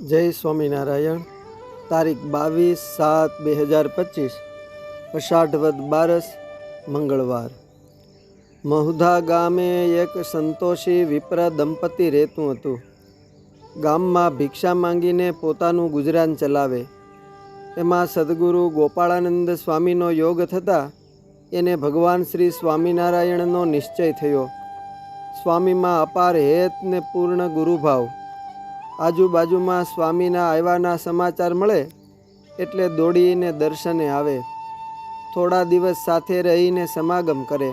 જય સ્વામિનારાયણ. તારીખ બાવીસ સાત બે હજાર પચીસ અષાઢ વદ બારસ, મંગળવાર. મહુધા ગામે એક સંતોષી વિપ્ર દંપતી રહેતું હતું. ગામમાં ભિક્ષા માંગીને પોતાનું ગુજરાન ચલાવે. એમાં સદગુરુ ગોપાળાનંદ સ્વામીનો યોગ થતાં એને ભગવાન શ્રી સ્વામિનારાયણનો નિશ્ચય થયો. સ્વામીમાં અપાર હેત ને પૂર્ણ ગુરુભાવ. આજુબાજુમાં સ્વામીના આવ્યાના સમાચાર મળે એટલે દોડીને દર્શને આવે. થોડા દિવસ સાથે રહીને સમાગમ કરે.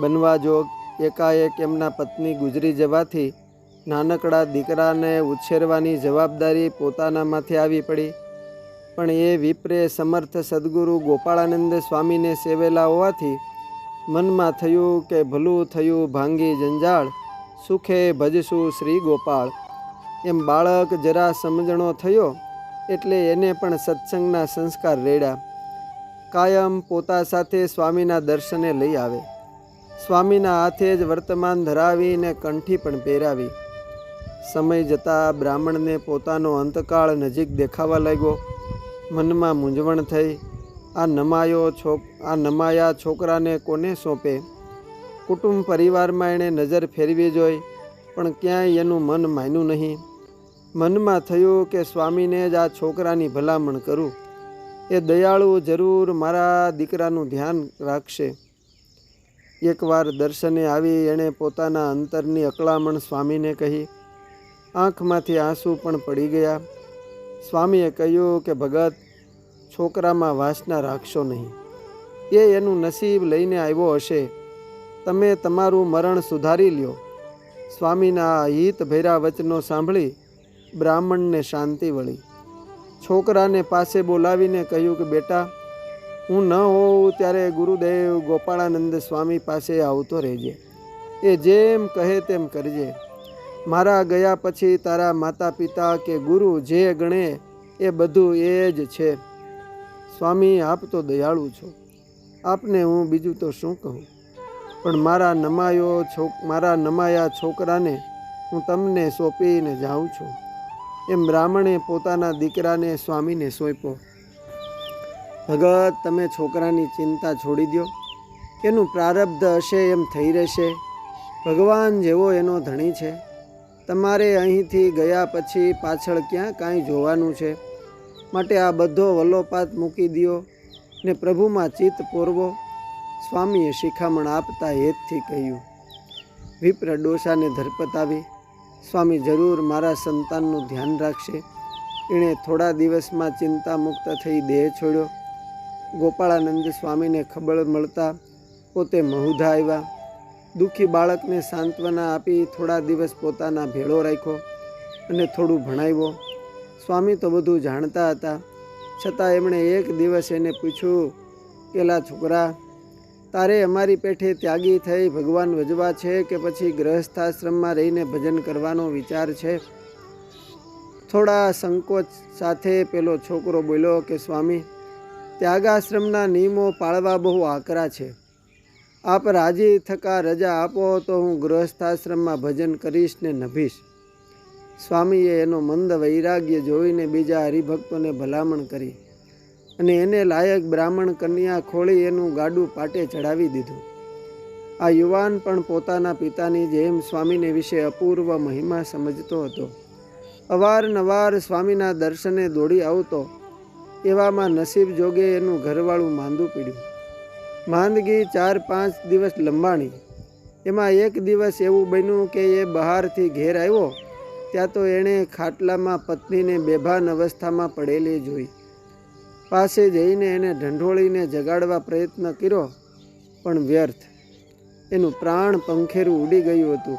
બનવા જોગ એકાએક એમના પત્ની ગુજરી જવાથી નાનકડા દીકરાને ઉછેરવાની જવાબદારી પોતાનામાંથી આવી પડી. પણ એ વિપ્રે સમર્થ સદગુરુ ગોપાળાનંદ સ્વામીને સેવેલા હોવાથી મનમાં થયું કે ભલું થયું ભાંગી જંજાળ, સુખે ભજશું શ્રી ગોપાળ. એમ બાળક જરા સમજણો થયો એટલે એને પણ સત્સંગના સંસ્કાર રેડ્યા. કાયમ પોતા સાથે સ્વામીના દર્શને લઈ આવે. સ્વામીના હાથે જ વર્તમાન ધરાવીને કંઠી પણ પહેરાવી. સમય જતાં બ્રાહ્મણને પોતાનો અંતકાળ નજીક દેખાવા લાગ્યો. મનમાં મૂંઝવણ થઈ. આ નમાયો છોક, આ નમાયા છોકરાને કોને સોંપે? કુટુંબ પરિવારમાં એણે નજર ફેરવી જોઈ, પણ ક્યાંય એનું મન માન્યું નહીં. મનમાં થયું કે સ્વામીને જ આ છોકરાની ભલામણ કરું. એ દયાળુ જરૂર મારા દીકરાનું ધ્યાન રાખશે. એકવાર દર્શને આવી એણે પોતાના અંતરની અકળામણ સ્વામીને કહી. આંખમાંથી આંસુ પણ પડી ગયા. સ્વામીએ કહ્યું કે, ભગત, છોકરામાં વાસના રાખશો નહીં. એ એનું નસીબ લઈને આવ્યો હશે. તમે તમારું મરણ સુધારી લ્યો. સ્વામીના હિત ભૈરા વચનો સાંભળી બ્રાહ્મણને શાંતિ વળી. છોકરાને પાસે બોલાવીને કહ્યું કે, બેટા, હું ન હોઉં ત્યારે ગુરુદેવ ગોપાળાનંદ સ્વામી પાસે આવતો રહેજે. એ જેમ કહે તેમ કરજે. મારા ગયા પછી તારા માતા પિતા કે ગુરુ જે ગણે એ બધું એ જ છે. સ્વામી, આપ તો દયાળુ છો. આપને હું બીજું તો શું કહું? પણ મારા નમાયો છોક મારા નમાયા છોકરાને હું તમને સોંપીને જાઉં છું. એમ બ્રાહ્મણે પોતાના દીકરાને સ્વામીને સોંપ્યો. ભગત, તમે છોકરાની ચિંતા છોડી દો એનું પ્રારબ્ધ હશે એમ થઈ રહેશે. ભગવાન જેવો એનો ધણી છે. તમારે અહીંથી ગયા પછી પાછળ ક્યાં કાંઈ જોવાનું છે? માટે આ બધો વલ્લોપાત મૂકી દ્યો ને પ્રભુમાં ચિત્ત પોરવો. સ્વામીએ શિખામણ આપતા હેતથી કહ્યું. વિપ્ર ડોસાને ધરપત આવી સ્વામી જરૂર મારા સંતાનનું ધ્યાન રાખશે. એણે થોડા દિવસમાં ચિંતા મુક્ત થઈ દેહ છોડ્યો. ગોપાળાનંદ સ્વામીને ખબર મળતા પોતે મહુધા આવ્યા. દુઃખી બાળકને સાંત્વના આપી થોડા દિવસ પોતાના ભેળો રાખ્યો અને થોડું ભણાવ્યો. સ્વામી તો બધું જાણતા હતા. છતાં એમણે એક દિવસ એને પૂછ્યું કેલા છોકરા તારે અમારી પેઠે ત્યાગી થઈ ભગવાન વજવા છે કે પછી ગ્રહસ્થાશ્રમમાં રહીને ભજન કરવાનો વિચાર છે? થોડા સંકોચ સાથે પેલો છોકરો બોલ્યો કે, સ્વામી, ત્યાગાશ્રમના નિયમો પાળવા બહુ આકરા છે. આપ રાજી થકા રજા આપો તો હું ગૃહસ્થાશ્રમમાં ભજન કરીશ ને નભીશ. સ્વામીએ એનો મંદ વૈરાગ્ય જોઈને બીજા હરિભક્તોને ભલામણ કરી. અને એને લાયક બ્રાહ્મણ કન્યા ખોળી એનું ગાડું પાટે ચડાવી દીધું. આ યુવાન પણ પોતાના પિતાની જેમ સ્વામીને વિશે અપૂર્વ મહિમા સમજતો હતો. અવારનવાર સ્વામીના દર્શને દોડી આવતો, એવામાં નસીબ જોગે એનું ઘરવાળું માંદું પીડ્યું. માંદગી ચાર પાંચ દિવસ લંબાણી. એમાં એક દિવસ એવું બન્યું કે એ બહારથી ઘેર આવ્યો, ત્યાં તો એણે ખાટલામાં પત્નીને બેભાન અવસ્થામાં પડેલી જોઈ. પાસે જઈને એને ઢંઢોળીને જગાડવા પ્રયત્ન કર્યો, પણ વ્યર્થ. એનું પ્રાણ પંખેરું ઉડી ગયું હતું.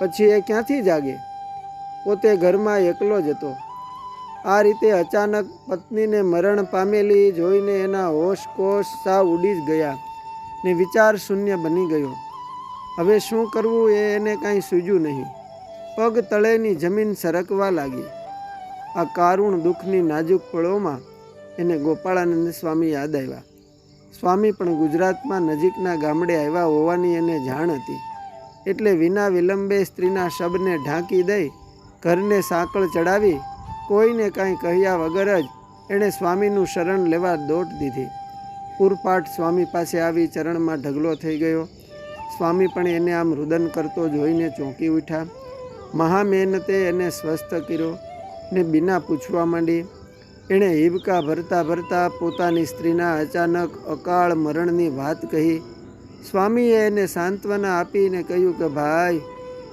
પછી એ ક્યાંથી જાગે? પોતે ઘરમાં એકલો જ હતો. આ રીતે અચાનક પત્નીને મરણ પામેલી જોઈને એના હોશ કોશ સાવ ઉડી જ ગયા ને વિચાર શૂન્ય બની ગયો. હવે શું કરવું એ એને કાંઈ સૂજ્યું નહીં. પગ તળેની જમીન સરકવા લાગી. આ કારુણ દુઃખની નાજુક પળોમાં એને ગોપાળાનંદ સ્વામી યાદ આવ્યા. સ્વામી પણ ગુજરાતમાં નજીકના ગામડે આવ્યા હોવાની એને જાણ હતી. એટલે વિના વિલંબે સ્ત્રીના શબને ઢાંકી દઈ, ઘરને સાંકળ ચડાવી, કોઈને કાંઈ કહ્યા વગર જ એણે સ્વામીનું શરણ લેવા દોટ દીધી. પૂરપાઠ સ્વામી પાસે આવી ચરણમાં ઢગલો થઈ ગયો. સ્વામી પણ એને આમ રુદન કરતો જોઈને ચોંકી ઉઠ્યા. મહા મહેનતે એને સ્વસ્થ કર્યો ને બિના પૂછવા માંડી એણે હિબકા ભરતા ભરતા પોતાની સ્ત્રીના અચાનક અકાળ મરણની વાત કહી. સ્વામીએ એને સાંત્વના આપીને કહ્યું કે, ભાઈ,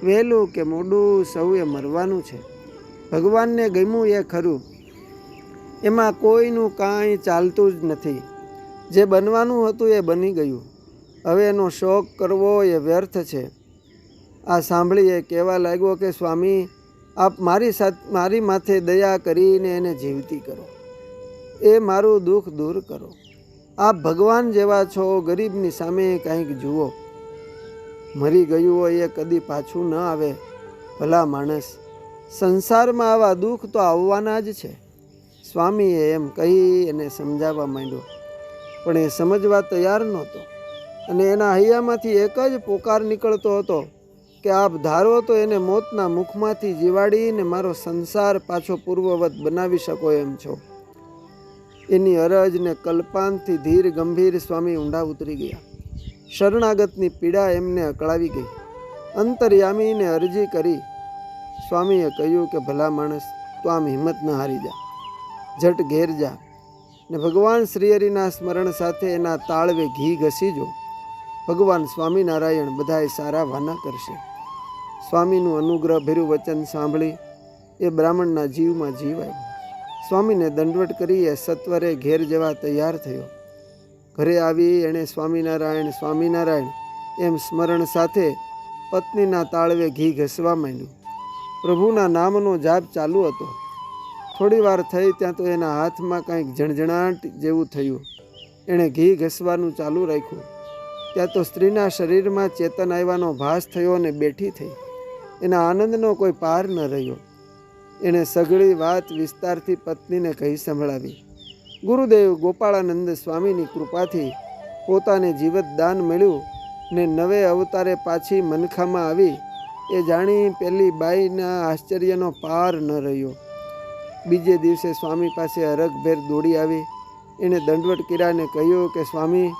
વહેલું કે મોડું સૌએ મરવાનું છે. ભગવાનને ગમ્યું એ ખરું. એમાં કોઈનું કાંઈ ચાલતું જ નથી. જે બનવાનું હતું એ બની ગયું. હવે એનો શોખ કરવો એ વ્યર્થ છે. આ સાંભળીએ કહેવા લાગ્યો કે, સ્વામી આપ મારી સાથે મારી માથે દયા કરીને એને જીવતી કરો. એ મારું દુઃખ દૂર કરો. આપ ભગવાન જેવા છો, ગરીબની સામે કંઈક જુઓ. મરી ગયું હોય એ કદી પાછું ન આવે. ભલા માણસ, સંસારમાં આવા દુઃખ તો આવવાના જ છે. સ્વામીએ એમ કહી એને સમજાવવા માંડ્યો. પણ એ સમજવા તૈયાર નહોતો અને એના હૈયામાંથી એક જ પોકાર નીકળતો હતો. કે આપ ધારો તો એને મોતના મુખમાંથી જીવાડીને મારો સંસાર પાછો પૂર્વવત બનાવી શકો એમ છો. એની અરજને કલ્પાનથી ધીર ગંભીર સ્વામી ઊંડા ઉતરી ગયા. શરણાગતની પીડા એમને અકળાવી ગઈ. અંતર્યામીને અરજી કરી સ્વામીએ કહ્યું કે, ભલા માણસ, તો આમ હિંમત ન હારી જા. જટ ઘેર જા ને ભગવાન શ્રીહરિના સ્મરણ સાથે એના તાળવે ઘી ઘસીજો. ભગવાન સ્વામિનારાયણ બધાએ સારા વાના કરશે. સ્વામીનું અનુગ્રહ ભેરું વચન સાંભળી એ બ્રાહ્મણના જીવમાં જીવાય સ્વામીને દંડવટ કરી એ સત્વરે ઘેર જવા તૈયાર થયો. ઘરે આવી એણે સ્વામિનારાયણ સ્વામિનારાયણ એમ સ્મરણ સાથે પત્નીના તાળવે ઘી ઘસવા માંડ્યું. પ્રભુના નામનો જાપ ચાલુ હતો. થોડીવાર થઈ ત્યાં તો એના હાથમાં કંઈક ઝણઝણાટ જેવું થયું. એણે ઘી ઘસવાનું ચાલુ રાખ્યું. ત્યાં તો સ્ત્રીના શરીરમાં ચેતન આવ્યાનો ભાસ થયો અને બેઠી થઈ. એના આનંદનો કોઈ પાર ન રહ્યો. એણે સઘળી વાત વિસ્તારથી પત્નીને કહી સંભળાવી, ગુરુદેવ ગોપાળાનંદ સ્વામીની કૃપાથી પોતાને જીવત દાન મળ્યું ને નવે અવતારે પાછી મનખામાં આવી, એ જાણી પેલી બાઈના આશ્ચર્યનો પાર ન રહ્યો. બીજે દિવસે સ્વામી પાસે અરગભેર દોડી આવી. એણે દંડવટ કર્યાને કહ્યું કે, સ્વામી,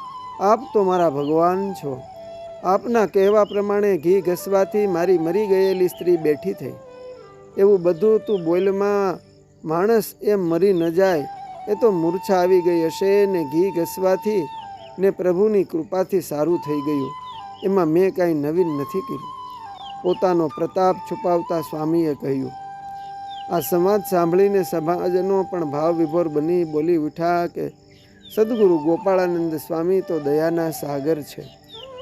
આપ તો મારા ભગવાન છો. આપના કહેવા પ્રમાણે ઘી ઘસવાથી મારી મરી ગયેલી સ્ત્રી બેઠી થઈ. એવું બધું તું બોલમાં, માણસ એમ મરી ન જાય, એ તો મૂર્છા આવી ગઈ હશે ને ઘી ઘસવાથી ને પ્રભુની કૃપાથી સારું થઈ ગયું. એમાં મેં કાંઈ નવીન નથી કર્યું. પોતાનો પ્રતાપ છુપાવતા સ્વામીએ કહ્યું, આ સંવાદ સાંભળીને સભાજનો પણ ભાવ વિભોર બની બોલી ઉઠ્યા કે, સદગુરુ ગોપાળાનંદ સ્વામી તો દયાના સાગર છે.